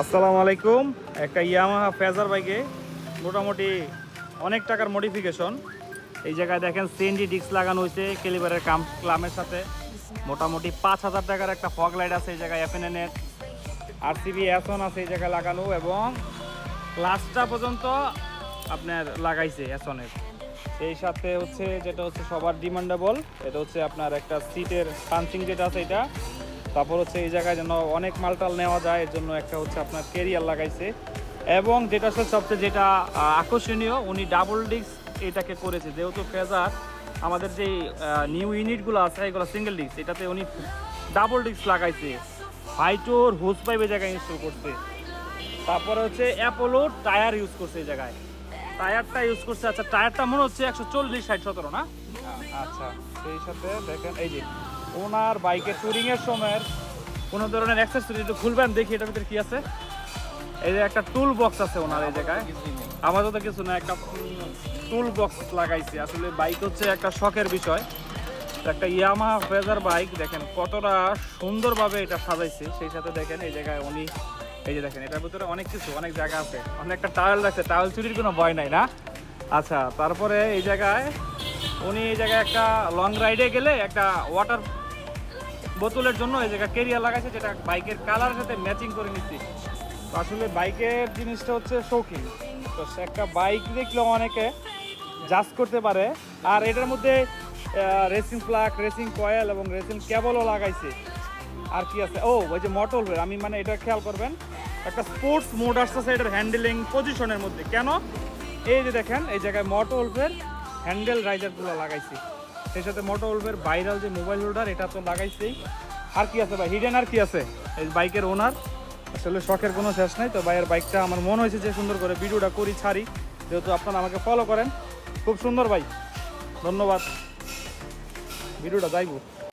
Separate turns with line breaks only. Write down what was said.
আসসালামু আলাইকুম। একটা ইয়ামাহা ফেজার বাইকে মোটামুটি অনেক টাকার মডিফিকেশন এই জায়গায় দেখেন সিএনজি ডিস্ক লাগানো হয়েছে কেলিবারের কাম ক্লামের সাথে। মোটামুটি পাঁচ হাজার টাকার একটা ফগ লাইট আছে এই জায়গায় এফএনএন এর। আর সিবি অ্যাসন আছে এই জায়গায় লাগানো এবং ক্লাসটা পর্যন্ত আপনার লাগাইছে অ্যাসনের সেই সাথে হচ্ছে যেটা হচ্ছে সবার ডিমান্ডেবল এটা হচ্ছে আপনার একটা সিটের পাঞ্চিং যেটা আছে এটা। তারপর হচ্ছে এই জায়গায় যেন অনেক মালটাল নেওয়া যায়, এর জন্য একটা হচ্ছে আপনার কেরিয়ার লাগাইছে। এবং যেটা হচ্ছে সবচেয়ে যেটা আকর্ষণীয়, উনি ডাবল ডিস্ক এটাকে করেছে। যেহেতু ফেজার, আমাদের যে নিউ ইউনিটগুলো আছে, এগুলো সিঙ্গেল ডিস্ক এটাতে উনি ডাবল ডিস্ক লাগাইছে। ফাইটোর হোস পাইপ এই জায়গায় ইনস্টল করছে। তারপরে হচ্ছে অ্যাপোলো টায়ার ইউজ করছে এই জায়গায়। টায়ারটা ইউজ করছে আচ্ছা টায়ারটা মনে হচ্ছে একশো চল্লিশ, ষাট, সতেরো না? আচ্ছা সেই সাথে দেখেন, এই যে ওনার বাইকের টুরিং এর সময় কোনো ধরনের অ্যাক্সেসরি একটু খুলবেন, দেখি এটার ভিতরে কি আছে। এই যে একটা টুল বক্স আছে ওনার এই জায়গায়। আমাদের তো কিছু না, একটা টুল বক্স লাগাইছে। আসলে বাইক হচ্ছে একটা শখের বিষয়। একটা ইয়ামাহা ফেজার বাইক দেখেন কতটা সুন্দরভাবে এটা সাজাইছে। সেই সাথে দেখেন এই জায়গায় উনি, এই যে দেখেন, এটার ভিতরে অনেক কিছু, অনেক জায়গা আছে। অনেকটা টাওয়েল রাখছে টাওয়েল চুরির কোনো ভয় নাই না? আচ্ছা তারপরে এই জায়গায় উনি এই জায়গায় একটা লং রাইডে গেলে একটা ওয়াটার বোতলের জন্য এই জায়গায় কেরিয়ার লাগাইছে, যেটা বাইকের কালার সাথে ম্যাচিং করে নিচ্ছি। তো আসলে বাইকের জিনিসটা হচ্ছে শৌখিন। তো একটা বাইক দেখলে অনেকে জাজ করতে পারে। আর এটার মধ্যে রেসিং ফ্লাক রেসিং কয়েল এবং রেসিং কেবলও লাগাইছে। আর কি আছে? ও, ওই যে মটল আমি মানে এটা খেয়াল করবেন, একটা স্পোর্টস মোড আসতেছে এটার হ্যান্ডেলিং পজিশনের মধ্যে। কেন? এই যে দেখেন, এই জায়গায় মোটো উলফের হ্যান্ডেল রাইজারগুলো লাগাইছি। সেই সাথে মোটো উলফের ভাইরাল যে মোবাইল হোল্ডার এটা তো লাগাইছেই। আর কি আছে ভাই? হিডেন আর কি আছে? এই বাইকের ওনার আসলে শখের কোনো শেষ নাই, তো ভাইয়ের বাইকটা আমার মনে হয়েছে যে সুন্দর করে ভিডিওটা করি, ছাড়ি। যেহেতু আপনারা আমাকে ফলো করেন, খুব সুন্দর ভাই। ধন্যবাদ। ভিডিওটা যাইবো।